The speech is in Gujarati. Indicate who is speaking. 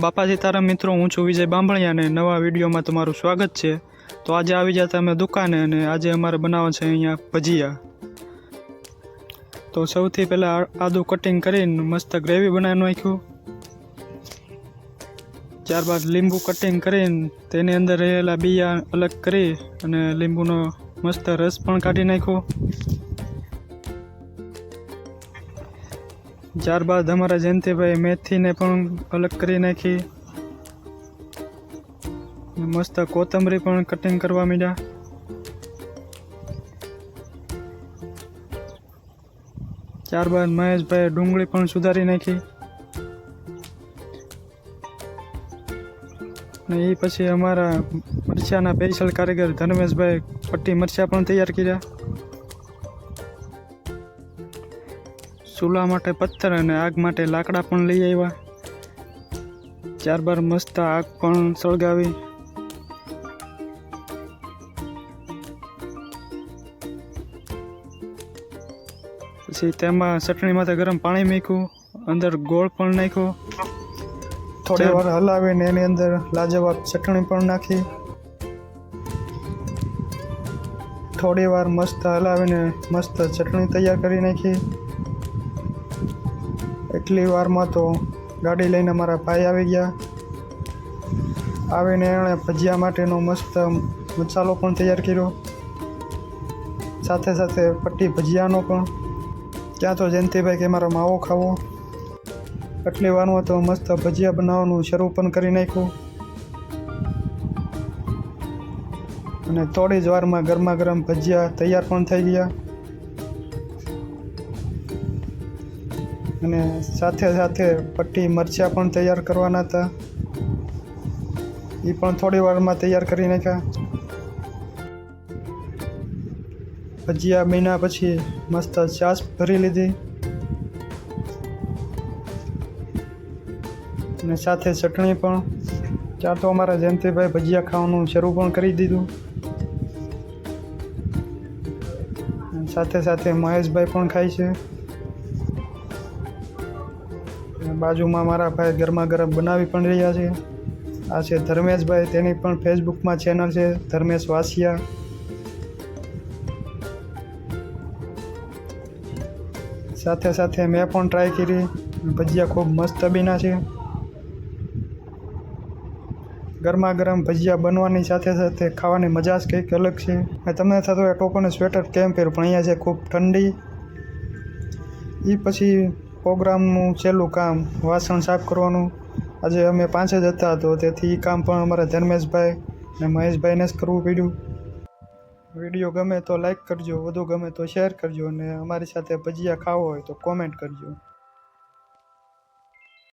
Speaker 1: બાપા સીતારામ મિત્રો, હું છું વિજય બાંભણિયા અને નવા વિડીયોમાં તમારું સ્વાગત છે. તો આજે આવી જતા અમે દુકાને અને આજે અમારે બનાવવા છે અહીંયા ભજીયા. તો સૌથી પહેલાં આદું કટિંગ કરીને મસ્ત ગ્રેવી બનાવી નાખ્યું. ત્યારબાદ લીંબુ કટિંગ કરીને તેની અંદર રહેલા બિયા અલગ કરી અને લીંબુનો મસ્ત રસ પણ કાઢી નાખ્યો. ત્યારબાદ અમારા જયંતિભાઈ મેથીને પણ અલગ કરી નાખી. અને મસ્ત કોથમરી પણ કટિંગ કરવા માંડ્યા. ત્યારબાદ મહેશભાઈ ડુંગળી પણ સુધારી નાખી. અને એ પછી અમારા મરચાના સ્પેશિયલ કારીગર ધર્મેશભાઈ પટ્ટી મરચાં પણ તૈયાર કર્યા. ચૂલા માટે પથ્થર અને આગ માટે લાકડા પણ લઈ આવ્યા. ત્યારબાદ મસ્ત આગ પણ સળગાવી. પછી તેમાં ચટણી માટે ગરમ પાણી મૂક્યું અંદર ગોળ પણ નાખ્યો. થોડી વાર હલાવીને એની અંદર લાજવાબ ચટણી પણ નાખી. થોડી વાર મસ્ત હલાવીને મસ્ત ચટણી તૈયાર કરી નાખી. એટલી વારમાં તો ગાડી લઈને મારા ભાઈ આવી ગયા. આવીને એણે ભજીયા માટેનો મસ્ત મસાલો પણ તૈયાર કર્યો. સાથે સાથે પટ્ટી ભજીયાનો પણ. ત્યાં તો જયંતિભાઈ કે મારો માવો ખાવો. એટલી વારમાં તો મસ્ત ભજીયા બનાવવાનું શરૂ પણ કરી નાખ્યું. અને થોડી જ વારમાં ગરમા ગરમ ભજીયા તૈયાર પણ થઈ ગયા. અને સાથે સાથે પટ્ટી, મરચાં પણ તૈયાર કરવાના હતા. એ પણ થોડી વારમાં તૈયાર કરી નાખ્યા. ભજીયા મહિના પછી મસ્ત છાશ ભરી લીધી. અને સાથે ચટણી પણ. ત્યાં તો અમારા જયંતિભાઈ ભજીયા ખાવાનું શરૂ પણ કરી દીધું. સાથે સાથે મહેશભાઈ પણ ખાય છે. બાજુમાં મારા ભાઈ ગરમા ગરમ બનાવી પણ રહ્યા છે. આ છે ધર્મેશભાઈ, તેની પણ ફેસબુકમાં ચેનલ છે ધર્મેશ વાસિયા સાથે સાથે મેં પણ ટ્રાય કરી ભજીયા ખૂબ મસ્ત બીના છે. ગરમા ગરમ ભજીયા બનવાની સાથે સાથે ખાવાની મજા જ કંઈક અલગ છે. મેં તમને થતો હોય ટોકોને સ્વેટર કેમ પહેરું? પણ અહીંયા છે ખૂબ ઠંડી. એ પછી પ્રોગ્રામનું છેલ્લું કામ વાસણ સાફ કરવાનું. આજે અમે પાંચ જ હતા, તો તેથી એ કામ પણ અમારા ધર્મેશભાઈ અને મહેશભાઈને જ કરવું પડ્યું. વીડિયો ગમે તો લાઈક કરજો, વધુ ગમે તો શેર કરજો અને અમારી સાથે ભજીયા ખાવો હોય તો કોમેન્ટ કરજો.